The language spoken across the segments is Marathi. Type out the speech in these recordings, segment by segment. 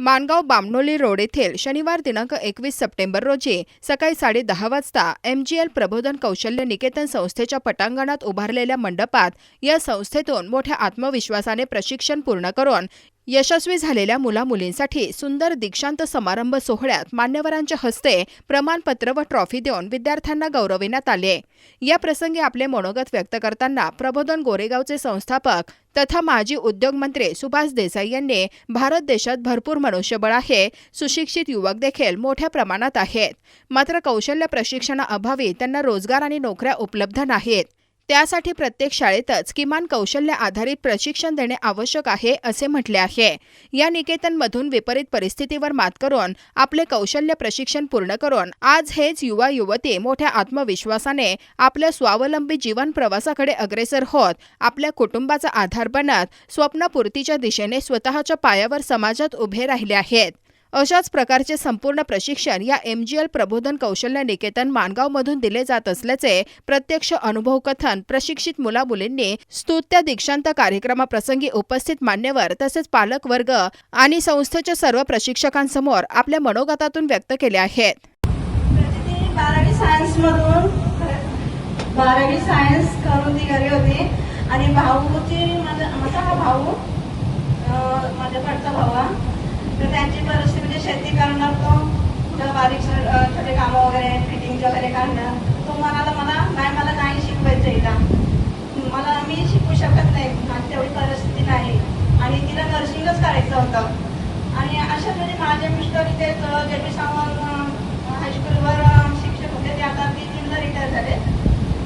मानगाव बामणोली रोड येथील शनिवार दिनांक एकवीस सप्टेंबर रोजी सकाळी साडे दहा वाजता एमजीएल प्रबोधन कौशल्य निकेतन संस्थेच्या पटांगणात उभारलेल्या मंडपात या संस्थेतून मोठ्या आत्मविश्वासाने प्रशिक्षण पूर्ण करून यशस्वी झालेल्या मुलामुलींसाठी सुंदर दीक्षांत समारंभ सोहळ्यात मान्यवरांच्या हस्ते प्रमाणपत्र व ट्रॉफी देऊन विद्यार्थ्यांना गौरविण्यात आले. या प्रसंगी आपले मनोगत व्यक्त करताना प्रबोधन गोरेगावचे संस्थापक तथा माजी उद्योगमंत्री सुभाष देसाई यांनी भारत देशात भरपूर मनुष्यबळ आहे सुशिक्षित युवक देखील मोठ्या प्रमाणात आहेत. मात्र कौशल्य प्रशिक्षणाअभावी त्यांना रोजगार आणि नोकऱ्या उपलब्ध नाहीत. त्यासाठी प्रत्येक शाळेतच किमान कौशल्य आधारित प्रशिक्षण देणे आवश्यक आहे असे म्हटले आहे. या निकेतनमधून विपरीत परिस्थितीवर मात करून आपले कौशल्य प्रशिक्षण पूर्ण करून आज हेच युवा युवती मोठ्या आत्मविश्वासाने आपल्या स्वावलंबी जीवन प्रवासाकडे अग्रेसर होत आपल्या कुटुंबाचा आधार बनत स्वप्नपूर्तीच्या दिशेने स्वतःच्या पायावर समाजात उभे राहिले आहेत. अशाच प्रकारचे संपूर्ण प्रशिक्षण या एम जी एल प्रबोधन कौशल्य निकेतन माणगावमधून दिले जात असल्याचे प्रत्यक्ष अनुभव कथन प्रशिक्षित मुलामुलींनी स्तुत्य दीक्षांत कार्यक्रमाप्रसंगी उपस्थित मान्यवर तसेच पालक वर्ग आणि संस्थेच्या सर्व प्रशिक्षकांसमोर आपल्या मनोगतातून व्यक्त केले आहेत. बारावी सायन्समधून बारावी सायन्स करून ती घरी होती. आणि भाऊची माझा माझा हा भाऊ माझ्याकडचा भाऊ तर त्यांची शेती करणार तो कुठं बारीक छोटे कामं वगैरे फिटिंगचे वगैरे काढणार तो म्हणाला मला नाही मला नाही शिकवायचं इथं. मला मी शिकू शकत नाही. माझी तेवढी परिस्थिती नाही. आणि तिला नर्सिंगच करायचं होतं. आणि अशाच म्हणजे माझे मिस्टर इथे जे पी सावंत हायस्कूलवर शिक्षक होते. ते आता तीन तीनदा रिटायर झाले.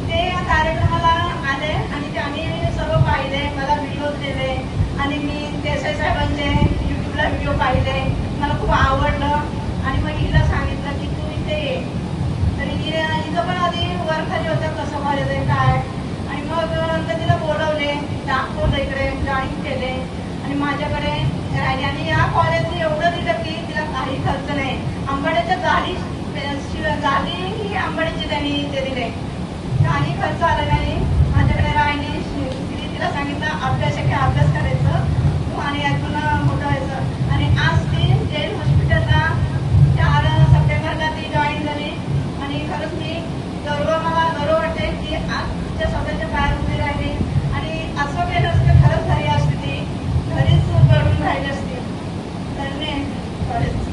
ते या कार्यक्रमाला आले आणि त्यांनी सर्व पाहिले. मला व्हिडिओ दिले. आणि मी देसाई साहेबांचे युट्यूबला व्हिडिओ पाहिले मला खूप आवडलं आणि मग हिला सांगितलं की तू इथे ये तरी ती इथं पण खाली वरखाली कसं व्हायचं काय? आणि मग नंतर तिला बोलवले दाखवलं इकडे जॉईन केले. आणि माझ्याकडे राहिले. आणि या कॉलेजने एवढं दिलं की तिला काही खर्च नाही. आंबाड्याच्या गाडी शिवाय गाडी ही आंबाड्याची त्यांनी ते दिले. काही खर्च आला नाही. माझ्याकडे राहिली. तिने तिला सांगितलं अभ्यास आहे अभ्यास करायचं आणि यातून मोठं व्हायचं आणि आज ती जैन हॉस्पिटलला चार सप्टेंबरला ती जॉईन झाली आणि खरंच मी गर्व मला गर्व वाटते की आज तिच्या स्वतःच्या पायावर उभी राहिली आणि असं केलं असतं खरंच घरी असते ती घरीच पडून राहिली असती तर मी खरंच